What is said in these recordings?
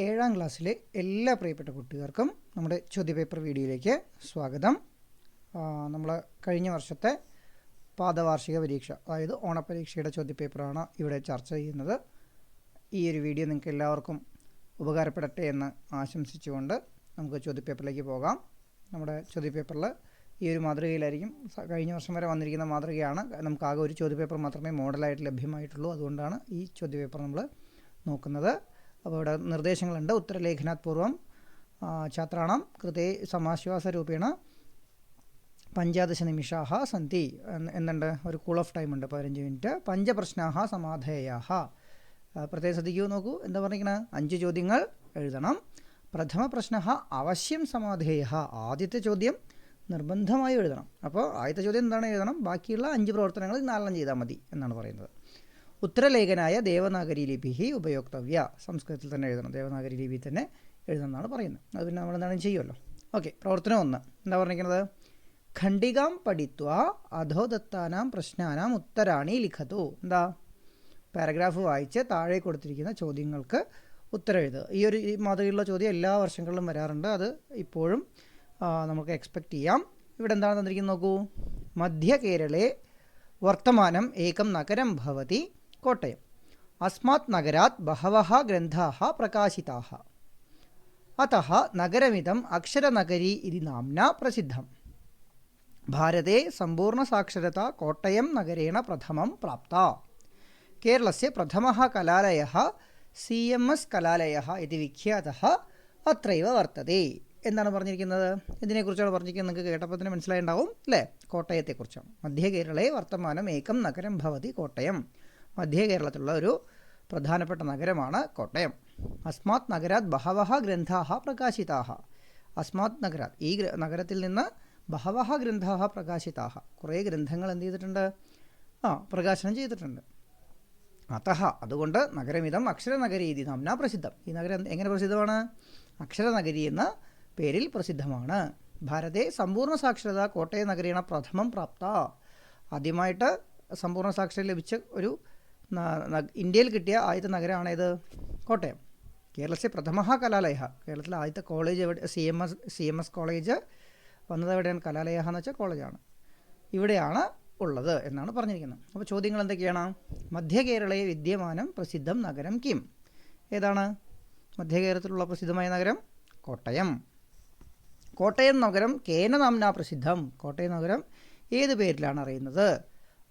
ഏഴാം ക്ലാസ്സിലെ എല്ലാ പ്രിയപ്പെട്ട കുട്ടികൾക്കും നമ്മുടെ ചോദ്യപേപ്പർ വീഡിയോയിലേക്ക് സ്വാഗതം. നമ്മൾ കഴിഞ്ഞ വർഷത്തെ പാദവാർഷിക പരീക്ഷ അതായത് ഓണപരീക്ഷയുടെ ചോദ്യപേപ്പറാണ് ഇവിടെ ചർച്ച ചെയ്യുന്നത്. ഈ ഒരു വീഡിയോ നിങ്ങൾക്ക് എല്ലാവർക്കും ഉപകാരപ്പെടട്ടെ എന്ന് ആശംസിച്ചുകൊണ്ട് നമുക്ക് ചോദ്യപേപ്പറിലേക്ക് പോകാം. നമ്മുടെ ചോദ്യപേപ്പറിൽ ഈ ഒരു മാതൃകയിലായിരിക്കും. കഴിഞ്ഞ വർഷം വരെ വന്നിരിക്കുന്ന മാതൃകയാണ്. നമുക്ക് ആകെ ഒരു ചോദ്യപേപ്പർ മാത്രമേ മോഡലായിട്ട് ലഭ്യമായിട്ടുള്ളൂ. അതുകൊണ്ടാണ് ഈ ചോദ്യപേപ്പർ നമ്മൾ നോക്കുന്നത്. അപ്പോൾ ഇവിടെ നിർദ്ദേശങ്ങളുണ്ട്. ഉത്തരലേഖനാത് പൂർവം ഛാത്രാണം കൃതേ സമാശ്വാസരൂപേണ പഞ്ചാദശ നിമിഷാഹ സന്തി എന്നുണ്ട്. ഒരു കൂൾ ഓഫ് ടൈം ഉണ്ട്. പതിനഞ്ച് മിനിറ്റ്. പഞ്ചപ്രശ്നാഹ സമാധേയാഹ. പ്രത്യേകം ശ്രദ്ധിക്കൂ നോക്കൂ. എന്താ പറഞ്ഞിരിക്കുന്നത് അഞ്ച് ചോദ്യങ്ങൾ എഴുതണം. പ്രഥമ പ്രശ്ന അവശ്യം സമാധേയ ആദ്യത്തെ ചോദ്യം നിർബന്ധമായി എഴുതണം. അപ്പോൾ ആദ്യത്തെ ചോദ്യം എന്താണ് എഴുതണം? ബാക്കിയുള്ള അഞ്ച് പ്രവർത്തനങ്ങൾ നാലെണ്ണം ചെയ്താൽ മതി എന്നാണ് പറയുന്നത്. ഉത്തരലേഖനായ ദേവനാഗരി ലിപിഹി ഉപയോക്തവ്യ. സംസ്കൃതത്തിൽ തന്നെ എഴുതണം. ദേവനാഗരി ലിപി തന്നെ എഴുതണം എന്നാണ് പറയുന്നത്. അത് പിന്നെ നമ്മൾ എന്താണ് ചെയ്യുമല്ലോ. ഓക്കെ പ്രവർത്തനം ഒന്ന്. എന്താ പറഞ്ഞിരിക്കുന്നത്? ഖണ്ഡികാം പഠിത്വ അധോദത്താനാം പ്രശ്നാനാം ഉത്തരാണി ലിഖതു. എന്താ? പാരഗ്രാഫ് വായിച്ച് താഴെ കൊടുത്തിരിക്കുന്ന ചോദ്യങ്ങൾക്ക് ഉത്തരം എഴുതുക. ഈ ഒരു മാതൃകയിലുള്ള ചോദ്യം എല്ലാ വർഷങ്ങളിലും വരാറുണ്ട്. അത് ഇപ്പോഴും നമുക്ക് എക്സ്പെക്റ്റ് ചെയ്യാം. ഇവിടെ എന്താണ് തന്നിരിക്കുന്നത് നോക്കൂ? മധ്യ കേരളേ വർത്തമാനം ഏകം നഗരം ഭവതി. കോട്ടയം. അസ്മാത് നഗരാത് ബഹവ ഗ്രന്ഥ പ്രകാശിത അത നഗരമിതം അക്ഷരനഗരി ഇതി നാംന പ്രസിദ്ധം. ഭാരതേ സമ്പൂർണസാക്ഷരത കോട്ടയം നഗരേണ പ്രഥമം പ്രാപ്ത. കേരളസ്യ പ്രഥമ കലാലയ സി എം എസ് കലാലയ ഇതി വിഖ്യാതः അത്രൈവ വർത്തതേ. എന്താണ് പറഞ്ഞിരിക്കുന്നത്? ഇതിനെക്കുറിച്ചാണ് പറഞ്ഞിരിക്കുന്നത് നിങ്ങൾക്ക് കേട്ടപ്പോൾ തന്നെ മനസ്സിലായിണ്ടാവും അല്ലേ? കോട്ടയത്തെക്കുറിച്ചാണ്. മധ്യകേരളേ വർത്തമാനം ഏകം നഗരം ഭവതി കോട്ടയം. മധ്യ കേരളത്തിലുള്ള ഒരു പ്രധാനപ്പെട്ട നഗരമാണ് കോട്ടയം. അസ്മാത് നഗരാത് ബഹവഹ ഗ്രന്ഥാഹ പ്രകാശിതാഹ. അസ്മാത് നഗരാത് ഈ നഗരത്തിൽ നിന്ന് ബഹവഹ ഗ്രന്ഥാഹ പ്രകാശിതാഹ. കുറേ ഗ്രന്ഥങ്ങൾ എന്ത് ചെയ്തിട്ടുണ്ട്? ആ പ്രകാശനം ചെയ്തിട്ടുണ്ട്. അതഹ അതുകൊണ്ട് നഗരമിതം അക്ഷരനഗരി ഇതി നാം പ്രസിദ്ധം. ഈ നഗരം എങ്ങനെ പ്രസിദ്ധമാണ്? അക്ഷരനഗരി എന്ന പേരിൽ പ്രസിദ്ധമാണ്. ഭാരതേ സമ്പൂർണ സാക്ഷരത കോട്ടയ നഗരീണ പ്രഥമം പ്രാപ്ത. ആദ്യമായിട്ട് സമ്പൂർണ സാക്ഷരത ലഭിച്ച ഒരു ഇന്ത്യയിൽ കിട്ടിയ ആദ്യത്തെ നഗരമാണ് ഇത് കോട്ടയം. കേരളത്തിലെ പ്രഥമ കലാലയ കേരളത്തിലെ ആദ്യത്തെ കോളേജ് എവിടെ C M S C M S college വന്നത് എവിടെയാണ്? കലാലയ എന്ന് വെച്ചാൽ കോളേജാണ്. ഇവിടെയാണ് ഉള്ളത് എന്നാണ് പറഞ്ഞിരിക്കുന്നത്. അപ്പോൾ ചോദ്യങ്ങൾ എന്തൊക്കെയാണ്? മധ്യ കേരളയെ വിദ്യമാനം പ്രസിദ്ധം നഗരം കിം. ഏതാണ്? മധ്യ കേരളത്തിലുള്ള പ്രസിദ്ധമായ നഗരം കോട്ടയം. കോട്ടയം നഗരം കേന നാംന പ്രസിദ്ധം. കോട്ടയം നഗരം ഏത് പേരിലാണ് അറിയുന്നത്?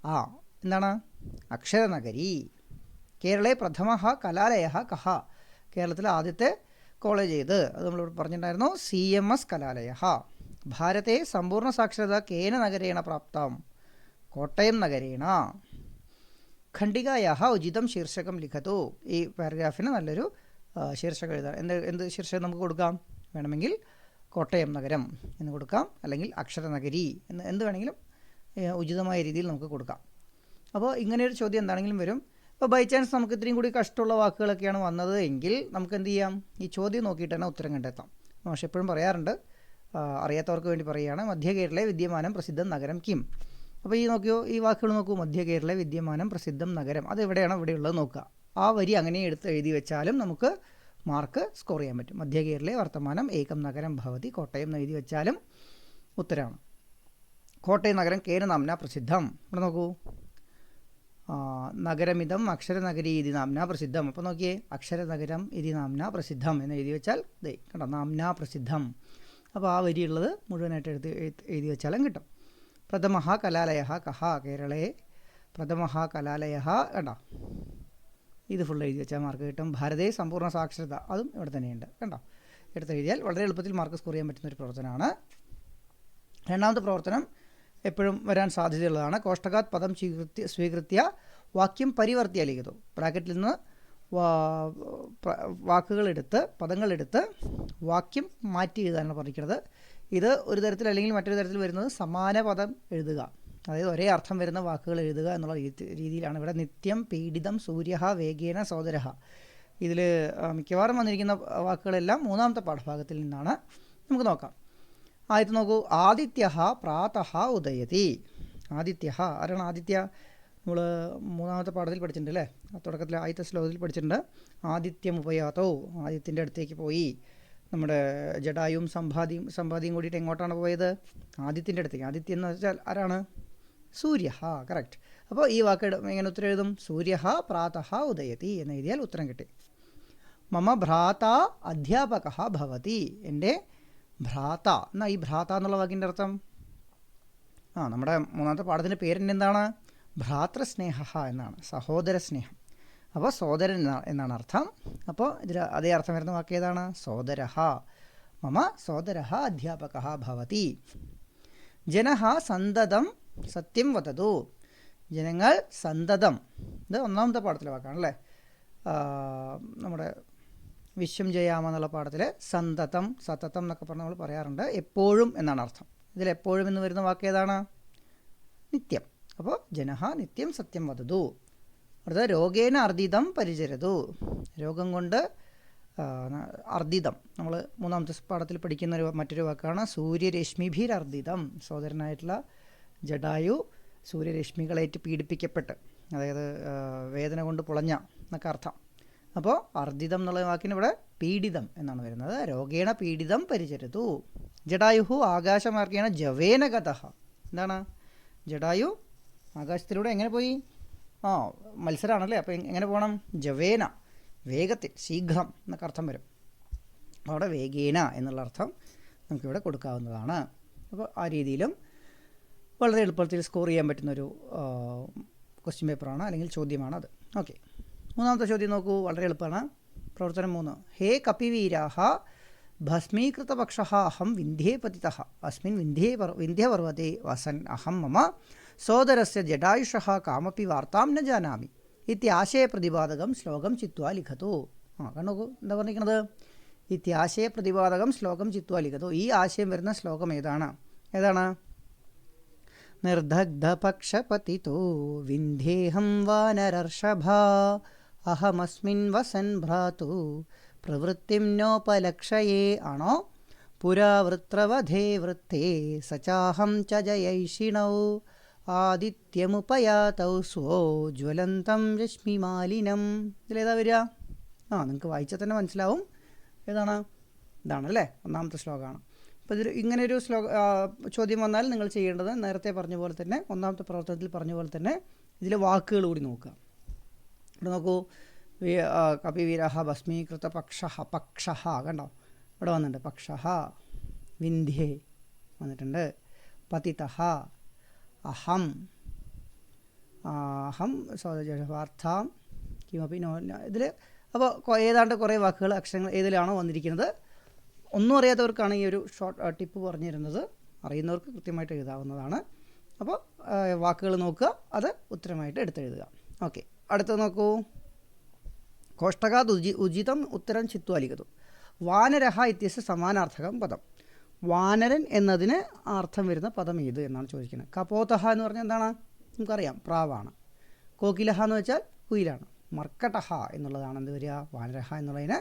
ആ എന്താണ്? അക്ഷരനഗരി. കേരളേ പ്രഥമ കലാലയ കഹ. കേരളത്തിലെ ആദ്യത്തെ കോളേജ് ഏത്? അത് നമ്മൾ പറഞ്ഞിട്ടുണ്ടായിരുന്നു സി എം എസ് കലാലയ. ഭാരത്തെ സമ്പൂർണ സാക്ഷരത കേന നഗരേണ പ്രാപ്തം. കോട്ടയം നഗരേണ. ഖണ്ഡികായാഹ ഉചിതം ശീർഷകം ലിഖതു. ഈ പാരഗ്രാഫിന് നല്ലൊരു ശീർഷകം എഴുതാം. എന്ത് എന്ത് ശീർഷകം നമുക്ക് കൊടുക്കാം? വേണമെങ്കിൽ കോട്ടയം നഗരം എന്ന് കൊടുക്കാം. അല്ലെങ്കിൽ അക്ഷരനഗരി എന്ന് എന്ത് വേണമെങ്കിലും ഉചിതമായ രീതിയിൽ നമുക്ക് കൊടുക്കാം. അപ്പോൾ ഇങ്ങനെ ഒരു ചോദ്യം എന്താണെങ്കിലും വരും. അപ്പോൾ ബൈ ചാൻസ് നമുക്ക് ഇത്രയും കൂടി കഷ്ടമുള്ള വാക്കുകളൊക്കെയാണ് വന്നത് എങ്കിൽ നമുക്ക് എന്ത് ചെയ്യാം? ഈ ചോദ്യം നോക്കിയിട്ട് തന്നെ ഉത്തരം കണ്ടെത്താം. പക്ഷെ എപ്പോഴും പറയാറുണ്ട്. അറിയാത്തവർക്ക് വേണ്ടി പറയുകയാണ്. മധ്യ കേരളയിലെ വിദ്യമാനം പ്രസിദ്ധം നഗരം കിം. അപ്പോൾ ഈ നോക്കിയോ ഈ വാക്കുകൾ നോക്കൂ. മധ്യ കേരള വിദ്യമാനം പ്രസിദ്ധം നഗരം. അത് എവിടെയാണ് ഇവിടെയുള്ളത് നോക്കുക. ആ വരി അങ്ങനെ എടുത്ത് എഴുതി വെച്ചാലും നമുക്ക് മാർക്ക് സ്കോർ ചെയ്യാൻ പറ്റും. മധ്യ കേരളയിലെ വർത്തമാനം ഏകം നഗരം ഭവതി കോട്ടയം എന്ന് എഴുതി വെച്ചാലും ഉത്തരമാണ് കോട്ടയം നഗരം കേരനാമന പ്രസിദ്ധം. ഇവിടെ നോക്കൂ. നഗരമിതം അക്ഷരനഗരി ഇതി നാംന പ്രസിദ്ധം. അപ്പോൾ നോക്കിയേ അക്ഷരനഗരം ഇതി നാംന പ്രസിദ്ധം എന്ന് എഴുതി വെച്ചാൽ ദേ കണ്ടോ? നാംന പ്രസിദ്ധം. അപ്പോൾ ആ വരിയുള്ളത് മുഴുവനായിട്ട് എടുത്ത് എഴുതി വെച്ചാലും കിട്ടും. പ്രഥമ കലാലയ കഹ കേരളേ പ്രഥമ കലാലയ കണ്ടോ? ഇത് ഫുൾ എഴുതി വെച്ചാൽ മാർക്ക് കിട്ടും. ഭാരതേ സമ്പൂർണ സാക്ഷരത അതും ഇവിടെ തന്നെയുണ്ട് കണ്ടോ? എടുത്ത് എഴുതിയാൽ വളരെ എളുപ്പത്തിൽ മാർക്ക് സ്കോർ ചെയ്യാൻ പറ്റുന്ന ഒരു പ്രവർത്തനമാണ്. രണ്ടാമത്തെ പ്രവർത്തനം എപ്പോഴും വരാൻ സാധ്യതയുള്ളതാണ്. കോഷ്ടകാത് പദം സ്വീകൃത്യ സ്വീകൃത്യ വാക്യം പരിവർത്തിയ ലിഖിതു. ബ്രാക്കറ്റിൽ നിന്ന് വാക്കുകളെടുത്ത് പദങ്ങളെടുത്ത് വാക്യം മാറ്റി എഴുതാനാണ് പറഞ്ഞിരിക്കുന്നത്. ഇത് ഒരു തരത്തിൽ അല്ലെങ്കിൽ മറ്റൊരു തരത്തിൽ വരുന്നത് സമാന പദം എഴുതുക. അതായത് ഒരേ അർത്ഥം വരുന്ന വാക്കുകൾ എഴുതുക എന്നുള്ള രീതിയിലാണ്. ഇവിടെ നിത്യം പീഡിതം സൂര്യ വേഗേന സോദര ഇതിൽ മിക്കവാറും വന്നിരിക്കുന്ന വാക്കുകളെല്ലാം മൂന്നാമത്തെ പാഠഭാഗത്തിൽ നിന്നാണ്. നമുക്ക് നോക്കാം. ആദ്യത്തെ നോക്കൂ. ആദിത്യ പ്രാത ഉദയതി. ആദിത്യ ആരാണ് ആദിത്യ? നമ്മൾ മൂന്നാമത്തെ പാഠത്തിൽ പഠിച്ചിട്ടുണ്ട് അല്ലേ? തുടക്കത്തിൽ ആദ്യത്തെ ശ്ലോകത്തിൽ പഠിച്ചിട്ടുണ്ട്. ആദിത്യം ഉപയാതോ. ആദിത്യന്റെ അടുത്തേക്ക് പോയി. നമ്മുടെ ജഡായും സമ്പാദിയും സമ്പാദിയും കൂടിയിട്ട് എങ്ങോട്ടാണ് പോയത്? ആദിത്യന്റെ അടുത്തേക്ക്. ആദിത്യം എന്ന് വെച്ചാൽ ആരാണ്? സൂര്യ കറക്റ്റ് അപ്പോൾ ഈ വാക്ക് എങ്ങനെ ഉത്തരം എഴുതും? സൂര്യ പ്രാത ഉദയതി എന്ന് എഴുതിയാൽ ഉത്തരം കിട്ടി. മമ ഭ്രാത അധ്യാപക ഭവതി. എന്റെ ഭ്രാത. എന്നാ ഈ ഭ്രാത എന്നുള്ള വാക്കിന്റെ അർത്ഥം? ആ നമ്മുടെ മൂന്നാമത്തെ പാഠത്തിന്റെ പേരിന്റെ എന്താണ് ഭ്രാതൃസ്നേഹ എന്നാണ് സഹോദര സ്നേഹം അപ്പോൾ സോദരൻ എന്നാണ് അർത്ഥം. അപ്പോൾ ഇതിൽ അതേ അർത്ഥം വരുന്ന വാക്ക് ഏതാണ്? സോദര മമ സോദര അധ്യാപക ഭവതി. ജന സന്തതം സത്യം വതതു. ജനങ്ങൾ സന്തതം. ഇത് ഒന്നാമത്തെ പാഠത്തിലെ വാക്കാണല്ലേ? നമ്മുടെ വിശ്വം ചെയ്യാമെന്നുള്ള പാഠത്തിൽ സന്തതം സതതം എന്നൊക്കെ പറഞ്ഞ് നമ്മൾ പറയാറുണ്ട്. എപ്പോഴും എന്നാണ് അർത്ഥം. ഇതിൽ എപ്പോഴും എന്ന് വരുന്ന വാക്ക് ഏതാണ്? നിത്യം. അപ്പോൾ ജനഹ നിത്യം സത്യം വധതു. അടുത്തത് രോഗേന അർദിതം പരിചരതു. രോഗം കൊണ്ട് അർദിതം. നമ്മൾ മൂന്നാമത്തെ പാഠത്തിൽ പഠിക്കുന്ന ഒരു മറ്റൊരു വാക്കാണ് സൂര്യരശ്മിഭീരർദിതം. സഹോദരനായിട്ടുള്ള ജഡായു സൂര്യരശ്മികളേറ്റ് പീഡിപ്പിക്കപ്പെട്ട് അതായത് വേദന കൊണ്ട് പുളഞ്ഞ എന്നൊക്കെ അർത്ഥം. അപ്പോൾ അർജിതം എന്നുള്ള വാക്കിന് ഇവിടെ പീഡിതം എന്നാണ് വരുന്നത്. രോഗേണ പീഡിതം പരിചരതു. ജഡായുഹു ആകാശമാർഗേണ ജവേന കഥ എന്താണ്? ജഡായു ആകാശത്തിലൂടെ എങ്ങനെ പോയി? ആ മത്സരമാണല്ലേ അപ്പോൾ എങ്ങനെ പോകണം? ജവേന വേഗത്തിൽ ശീഘ്രം എന്നൊക്കെ അർത്ഥം വരും. അവിടെ വേഗേന എന്നുള്ള അർത്ഥം നമുക്കിവിടെ കൊടുക്കാവുന്നതാണ്. അപ്പോൾ ആ രീതിയിലും വളരെ എളുപ്പത്തിൽ സ്കോർ ചെയ്യാൻ പറ്റുന്നൊരു ക്വസ്റ്റ്യൻ പേപ്പറാണ് അല്ലെങ്കിൽ ചോദ്യമാണ് അത് ഓക്കെ. മൂന്നാമത്തെ ചോദ്യം നോക്കൂ വളരെ എളുപ്പമാണ്. പ്രവർത്തനം മൂന്ന്. ഹേ കപിവീരാഹ ഭസ്മീകൃതപക്ഷ അഹം വിന്ധ്യേ പതിത അസ്മിൻ വിന്ധ്യേ പർ വിന്ധ്യപർവത്തെ വസൻ അഹം മമ. സോദരസ്യ ജഡായുഷ കാമപ്പി വാർത്താം ന ജാനാമി. ഇത്യാശയ പ്രതിപാദകം ശ്ലോകം ചിത്വാ ലിഖതു. ആ കണ്ടോക്കൂ എന്താ പറഞ്ഞിരിക്കുന്നത് ഇത്യാശയ പ്രതിപാദകം ശ്ലോകം ചിത്വാ ലിഖതു. ഈ ആശയം വരുന്ന ശ്ലോകം ഏതാണ്? ഏതാണ്? നിർദഗ്ധപക്ഷപതിതോ വിന്ധ്യേഹം വാനരർഷഭാ. അഹമസ്മിൻ വസൻ ഭ്രാതു. പ്രവൃത്തിം നോപലക്ഷയേ ആണോ പുരാവൃത്രവധേ വൃത്തേ സചാഹം ച ജയൈഷിണൗ. ആദിത്യമുപയാതൗ സ്വോ ജ്വലന്തം രശ്മിമാലിനം. ഇതിലേതാ വരിക? ആ നിങ്ങൾക്ക് വായിച്ചാൽ തന്നെ മനസ്സിലാവും. ഏതാണ്? ഇതാണല്ലേ? ഒന്നാമത്തെ ശ്ലോകമാണ് അപ്പോൾ ഇതിൽ ഇങ്ങനെയൊരു ശ്ലോക ചോദ്യം വന്നാൽ നിങ്ങൾ ചെയ്യേണ്ടത് നേരത്തെ പറഞ്ഞ പോലെ തന്നെ ഒന്നാമത്തെ പ്രവർത്തനത്തിൽ പറഞ്ഞ പോലെ തന്നെ ഇതിലെ വാക്കുകൾ കൂടി നോക്കുക. ഇവിടെ നോക്കൂ കപിവീരഹ ഭസ്മീകൃത പക്ഷ പക്ഷ കണ്ടോ? ഇവിടെ വന്നിട്ടുണ്ട്. പക്ഷ വിന്ധ്യേ വന്നിട്ടുണ്ട്. പതിത അഹം അഹം സ്വാർത്ഥം കിമപ്പി നോ ഇതിൽ അപ്പോൾ ഏതാണ്ട് കുറേ വാക്കുകൾ അക്ഷരങ്ങൾ ഏതിലാണോ വന്നിരിക്കുന്നത്. ഒന്നും അറിയാത്തവർക്കാണ് ഈ ഒരു ഷോർട്ട് ടിപ്പ് പറഞ്ഞു തരുന്നത് അറിയുന്നവർക്ക് കൃത്യമായിട്ട് എഴുതാവുന്നതാണ്. അപ്പോൾ വാക്കുകൾ നോക്കുക. അത് ഉത്തരമായിട്ട് എടുത്തെഴുതുക. ഓക്കെ. അടുത്തത് നോക്കൂ. കോഷ്ടകാത് ഉചി ഉചിതം ഉത്തരം ചിത്വാലികതു. വാനരഹ ഇത്യസ് സമാനാർത്ഥകം പദം. വാനരൻ എന്നതിന് അർത്ഥം വരുന്ന പദം ഏത് എന്നാണ് ചോദിക്കുന്നത്. കപോതഹ എന്ന് പറഞ്ഞാൽ എന്താണ്? നമുക്കറിയാം പ്രാവാണ്. കോകിലഹ എന്ന് വെച്ചാൽ കുയിലാണ്. മർക്കടഹ എന്നുള്ളതാണ് എന്ത് വരിക? വാനരഹ എന്നുള്ളതിന്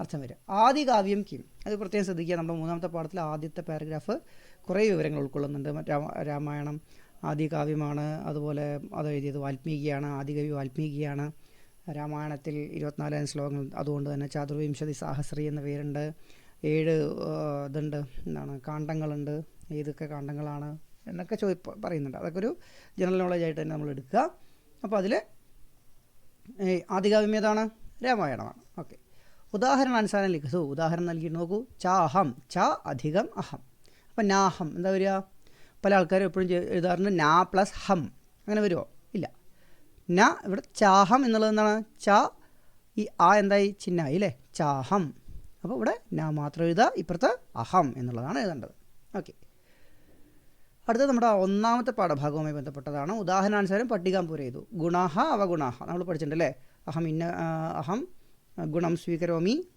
അർത്ഥം വരിക. ആദ്യ കാവ്യം കിം. അത് പ്രത്യേകം ശ്രദ്ധിക്കുക. നമ്മുടെ മൂന്നാമത്തെ പാഠത്തിൽ ആദ്യത്തെ പാരഗ്രാഫ് കുറേ വിവരങ്ങൾ ഉൾക്കൊള്ളുന്നുണ്ട്. രാമായണം ആദികാവ്യമാണ്. അതുപോലെ അത് എഴുതിയത് വാൽമീകിയാണ് ആദികവി വാൽമീകിയാണ്. രാമായണത്തിൽ ഇരുപത്തിനാലായിരം ശ്ലോകങ്ങൾ അതുകൊണ്ട് തന്നെ ചാതുർവിംശതി സാഹസ്രി എന്ന പേരുണ്ട്. ഏഴ് ഇതുണ്ട്. എന്താണ് കാണ്ഡങ്ങളുണ്ട്. ഏതൊക്കെ കാണ്ഡങ്ങളാണ് എന്നൊക്കെ ചോദി പറയുന്നുണ്ട്. അതൊക്കെ ഒരു ജനറൽ നോളജ് ആയിട്ട് തന്നെ നമ്മൾ എടുക്കുക. അപ്പോൾ അതിൽ ആദികാവ്യം ഏതാണ്? രാമായണമാണ്. ഓക്കെ. ഉദാഹരണാനുസാരം ലിഖിച്ചു ഉദാഹരണം നൽകി നോക്കൂ. ചാഹം. ച അധികം അഹം. അപ്പം നാഹം. എന്താ വരിക? പല ആൾക്കാരും എപ്പോഴും എഴുതാറുണ്ട് നാ പ്ലസ് ഹം അങ്ങനെ വരുമോ ഇല്ല. ന ഇവിടെ ചാഹം എന്നുള്ളത് എന്താണ്? ച ഈ ആ എന്തായി? ചിഹ്നമായി അല്ലേ? ചാഹം. അപ്പോൾ ഇവിടെ ന മാത്രം എഴുതുക ഇപ്പുറത്ത് അഹം എന്നുള്ളതാണ് എഴുതേണ്ടത്. ഓക്കെ. അടുത്തത് നമ്മുടെ ഒന്നാമത്തെ പാഠഭാഗവുമായി ബന്ധപ്പെട്ടതാണ്. ഉദാഹരണാനുസാരം പട്ടികാമ്പൂര ചെയ്തു ഗുണാഹ അവഗുണാഹ. നമ്മൾ പഠിച്ചിട്ടുണ്ട് അല്ലേ? അഹം ഇന്ന അഹം ഗുണം സ്വീകരോമി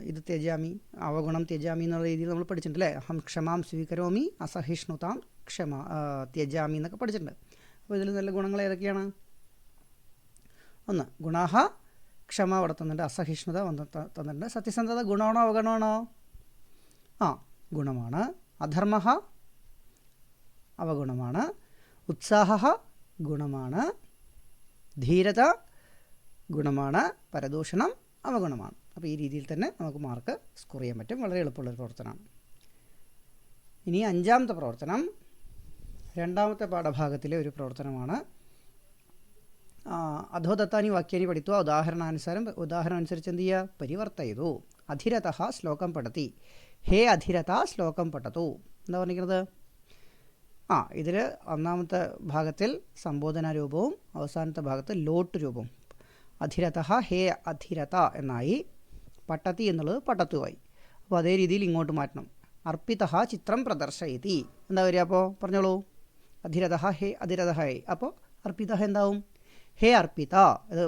ഇത് ത്യജാമി അവഗുണം ത്യജാമി എന്നുള്ള രീതിയിൽ നമ്മൾ പഠിച്ചിട്ടുണ്ട് അല്ലേ? അഹം ക്ഷമാം സ്വീകരോമി അസഹിഷ്ണുതാം ക്ഷമ ത്യജാമി എന്നൊക്കെ പഠിച്ചിട്ടുണ്ട്. അപ്പോൾ ഇതിൽ നല്ല ഗുണങ്ങൾ ഏതൊക്കെയാണ്? ഒന്ന് ഗുണാഹ ക്ഷമ അവിടെ തന്നിട്ടുണ്ട് അസഹിഷ്ണുത വന്ന് തന്നിട്ടുണ്ട്. സത്യസന്ധത ഗുണമാണോ അവഗുണമാണോ? ആ ഗുണമാണ്. അധർമ്മ അവഗുണമാണ്. ഉത്സാഹ ഗുണമാണ്. ധീരത ഗുണമാണ്. പരദൂഷണം അവഗുണമാണ്. അപ്പോൾ ഈ രീതിയിൽ തന്നെ നമുക്ക് മാർക്ക് സ്കോർ ചെയ്യാൻ പറ്റും. വളരെ എളുപ്പമുള്ളൊരു പ്രവർത്തനമാണ് ഇനി അഞ്ചാമത്തെ പ്രവർത്തനം. രണ്ടാമത്തെ പാഠഭാഗത്തിലെ ഒരു പ്രവർത്തനമാണ്. അധോ ദത്താനി വാക്യാനി പഠിത്വ ഉദാഹരണാനുസാരം ഉദാഹരണം അനുസരിച്ച് എന്ത് ചെയ്യുക? പരിവർത്തയതു അധിരത ശ്ലോകം പഠത്തി. ഹേ അധിരത ശ്ലോകം പഠത്തു. എന്താ പറഞ്ഞിരിക്കുന്നത്? ആ ഇതിൽ ഒന്നാമത്തെ ഭാഗത്തിൽ സംബോധന രൂപവും അവസാനത്തെ ഭാഗത്ത് ലോട്ട് രൂപവും. അധിരത ഹേ അധിരത എന്നായി പട്ടത്തി എന്നുള്ളത് പട്ടത്തുമായി അപ്പോൾ അതേ രീതിയിൽ ഇങ്ങോട്ട് മാറ്റണം. അർപ്പിത ചിത്രം പ്രദർശയതി. എന്താ വരിക അപ്പോൾ? പറഞ്ഞോളൂ. അധിരഥ ഹേ അധിരഥ ഹേ. അപ്പോൾ അർപ്പിത എന്താവും? ഹേ അർപ്പിത. ഇത്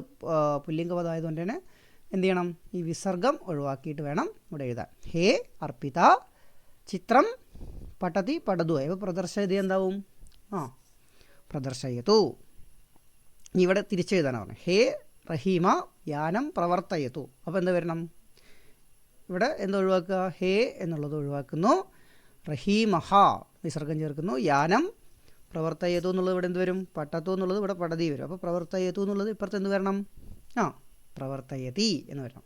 പുല്ലിംഗപദമായതുകൊണ്ട് തന്നെ എന്ത് ചെയ്യണം? ഈ വിസർഗം ഒഴിവാക്കിയിട്ട് വേണം ഇവിടെ എഴുതാൻ. ഹേ അർപ്പിത ചിത്രം പട്ടതി പടതു അപ്പോൾ പ്രദർശയതി എന്താവും? ആ പ്രദർശയത്തു ഇവിടെ തിരിച്ചെഴുതാനാണ് ഹേ റഹീമ യാനം പ്രവർത്തയത്തു അപ്പോൾ എന്താ വരണം? ഇവിടെ എന്ത് ഒഴിവാക്കുക? ഹേ എന്നുള്ളത് ഒഴിവാക്കുന്നു. റഹീമഹ വിസർഗം ചേർക്കുന്നു. യാനം പ്രവർത്തയതു എന്നുള്ളത് ഇവിടെ എന്ത് വരും? പട്ടത്തു എന്നുള്ളത് ഇവിടെ പടതി വരും. അപ്പോൾ പ്രവർത്തയതു എന്നുള്ളത് ഇപ്പുറത്ത് എന്ത് വരണം? ആ പ്രവർത്തയതി എന്ന് വരണം.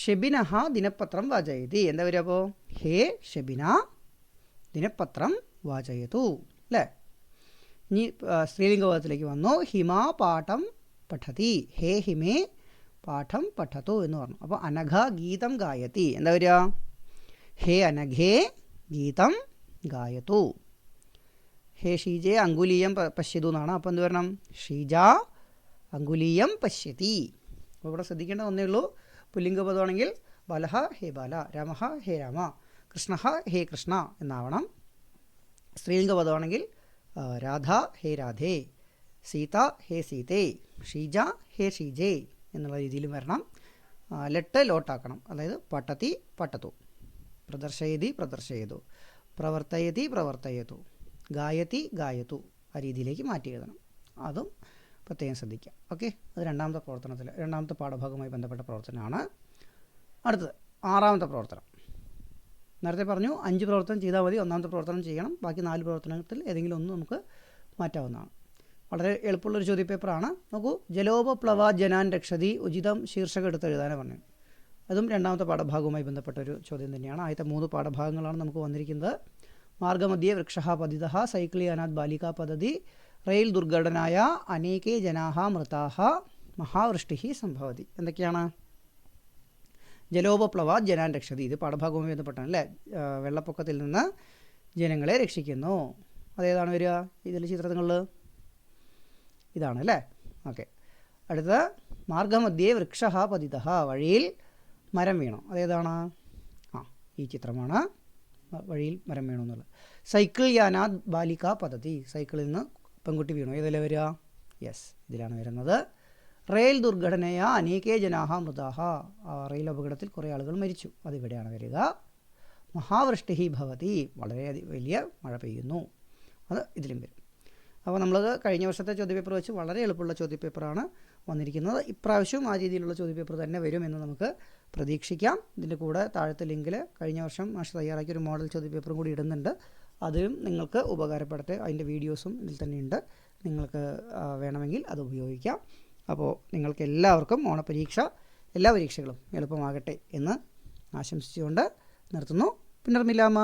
ഷെബിനഹ ദിനപത്രം വാചയതി. എന്താ വരിക അപ്പോൾ ഹേ ഷെബിന ദിനപത്രം വാചയതു. അല്ലേ? ഇനി സ്ത്രീലിംഗ പദത്തിലേക്ക് വന്നു. ഹിമ പാഠം പഠതി. ഹേ ഹിമേ പാഠം പഠത്തു എന്ന് പറഞ്ഞു. അപ്പോൾ അനഘ ഗീതം ഗായത്തി എന്താ വരിക? ഹേ അനഘേ ഗീതം ഗായത്തു ഹേ ഷീജെ അങ്കുലീയം പശ്യതു എന്നാണ്. അപ്പോൾ എന്ത് വരണം? ഷീജ അങ്കുലീയം പശ്യതി. അപ്പോൾ ഇവിടെ ശ്രദ്ധിക്കേണ്ട ഒന്നേ ഉള്ളൂ. പുല്ലിംഗപദമാണെങ്കിൽ ബലഹ ഹേ ബാല രമഹ ഹേ രമ കൃഷ്ണ ഹേ കൃഷ്ണ എന്നാവണം. സ്ത്രീലിംഗപദമാണെങ്കിൽ രാധ ഹേ രാധേ സീത ഹേ സീതേ ഷീജ ഹേ ഷീജേ. എന്നുള്ള രീതിയിലും വരണം. ലെട്ട് ലോട്ടാക്കണം. അതായത് പട്ടത്തി പട്ടത്തു പ്രദർശയതി പ്രദർശയതു. പ്രവർത്തയതി പ്രവർത്തയതു. ഗായത്തി ഗായത്തു ആ രീതിയിലേക്ക് മാറ്റി എഴുതണം. അതും പ്രത്യേകം ശ്രദ്ധിക്കാം ഓക്കെ? അത് രണ്ടാമത്തെ പ്രവർത്തനത്തിൽ രണ്ടാമത്തെ പാഠഭാഗവുമായി ബന്ധപ്പെട്ട പ്രവർത്തനമാണ് അടുത്തത്. ആറാമത്തെ പ്രവർത്തനം. നേരത്തെ പറഞ്ഞു അഞ്ച് പ്രവർത്തനം ചെയ്താൽ മതി ഒന്നാമത്തെ പ്രവർത്തനം ചെയ്യണം. ബാക്കി നാല് പ്രവർത്തനത്തിൽ ഏതെങ്കിലും ഒന്ന് നമുക്ക് മാറ്റാവുന്നതാണ്. വളരെ എളുപ്പമുള്ളൊരു ചോദ്യപേപ്പറാണ്. നോക്കൂ ജലോപപ്ലവ ജനാൻ രക്ഷതി ഉചിതം ശീർഷകം എടുത്ത് എഴുതാനാണ് പറഞ്ഞു അതും രണ്ടാമത്തെ പാഠഭാഗവുമായി ബന്ധപ്പെട്ട ഒരു ചോദ്യം തന്നെയാണ്. ആദ്യത്തെ മൂന്ന് പാഠഭാഗങ്ങളാണ് നമുക്ക് വന്നിരിക്കുന്നത്. മാർഗമധ്യേ വൃക്ഷ പതിത സൈക്കിളി അനാഥ് ബാലികാ പദ്ധതി റെയിൽ ദുർഘടനായ അനേകേ ജനാഹ മൃതാഹ മഹാവൃഷ്ടി സംഭവതി. എന്തൊക്കെയാണ്? ജലോപപ്ലവ ജനാൻ രക്ഷതി. ഇത് പാഠഭാഗവുമായി ബന്ധപ്പെട്ടാണ് അല്ലേ? വെള്ളപ്പൊക്കത്തിൽ നിന്ന് ജനങ്ങളെ രക്ഷിക്കുന്നു. അതേതാണ് വരിക? ഇതിൽ ചിത്രങ്ങളിൽ ഇതാണ് അല്ലേ ഓക്കെ. അടുത്ത മാർഗമധ്യേ വൃക്ഷ പതിത വഴിയിൽ മരം വീണു. അതേതാണ്? ആ ഈ ചിത്രമാണ്. വഴിയിൽ മരം വീണു എന്നുള്ളത്. സൈക്കിൾ യാനാ ബാലിക പദ്ധതി. സൈക്കിളിൽ നിന്ന് പെൺകുട്ടി വീണു. ഏതല്ലേ വരിക? യെസ് ഇതിലാണ് വരുന്നത്. റെയിൽ ദുർഘടനയ അനേകേ ജനാഹ മൃതാഹ. റെയിൽ അപകടത്തിൽ കുറേ ആളുകൾ മരിച്ചു. അതിവിടെയാണ് വരിക. മഹാവൃഷ്ടി ഭവതി. വളരെ വലിയ മഴ പെയ്യുന്നു. അത് ഇതിലും വരും. അപ്പോൾ നമ്മൾ കഴിഞ്ഞ വർഷത്തെ ചോദ്യപേപ്പർ വെച്ച് വളരെ എളുപ്പമുള്ള ചോദ്യപേപ്പറാണ് വന്നിരിക്കുന്നത്. ഇപ്രാവശ്യവും ആ രീതിയിലുള്ള ചോദ്യപേപ്പർ തന്നെ വരും എന്ന് നമുക്ക് പ്രതീക്ഷിക്കാം. ഇതിന്റെ കൂടെ താഴത്തെ ലിങ്കിൽ കഴിഞ്ഞ വർഷം മാഷ് തയ്യാറാക്കിയ ഒരു മോഡൽ ചോദ്യപേപ്പറും കൂടി ഇടുന്നുണ്ട്. അതും നിങ്ങൾക്ക് ഉപകാരപ്പെടട്ടെ. അതിന്റെ വീഡിയോസും ഇതിൽ തന്നെയുണ്ട് നിങ്ങൾക്ക് വേണമെങ്കിൽ അത് ഉപയോഗിക്കാം. അപ്പോൾ നിങ്ങൾക്ക് എല്ലാവർക്കും ഓണപരീക്ഷ എല്ലാ പരീക്ഷകളും എളുപ്പമാകട്ടെ എന്ന് ആശംസിച്ചുകൊണ്ട് നിർത്തുന്നു. പിന്നർമില്ലാമ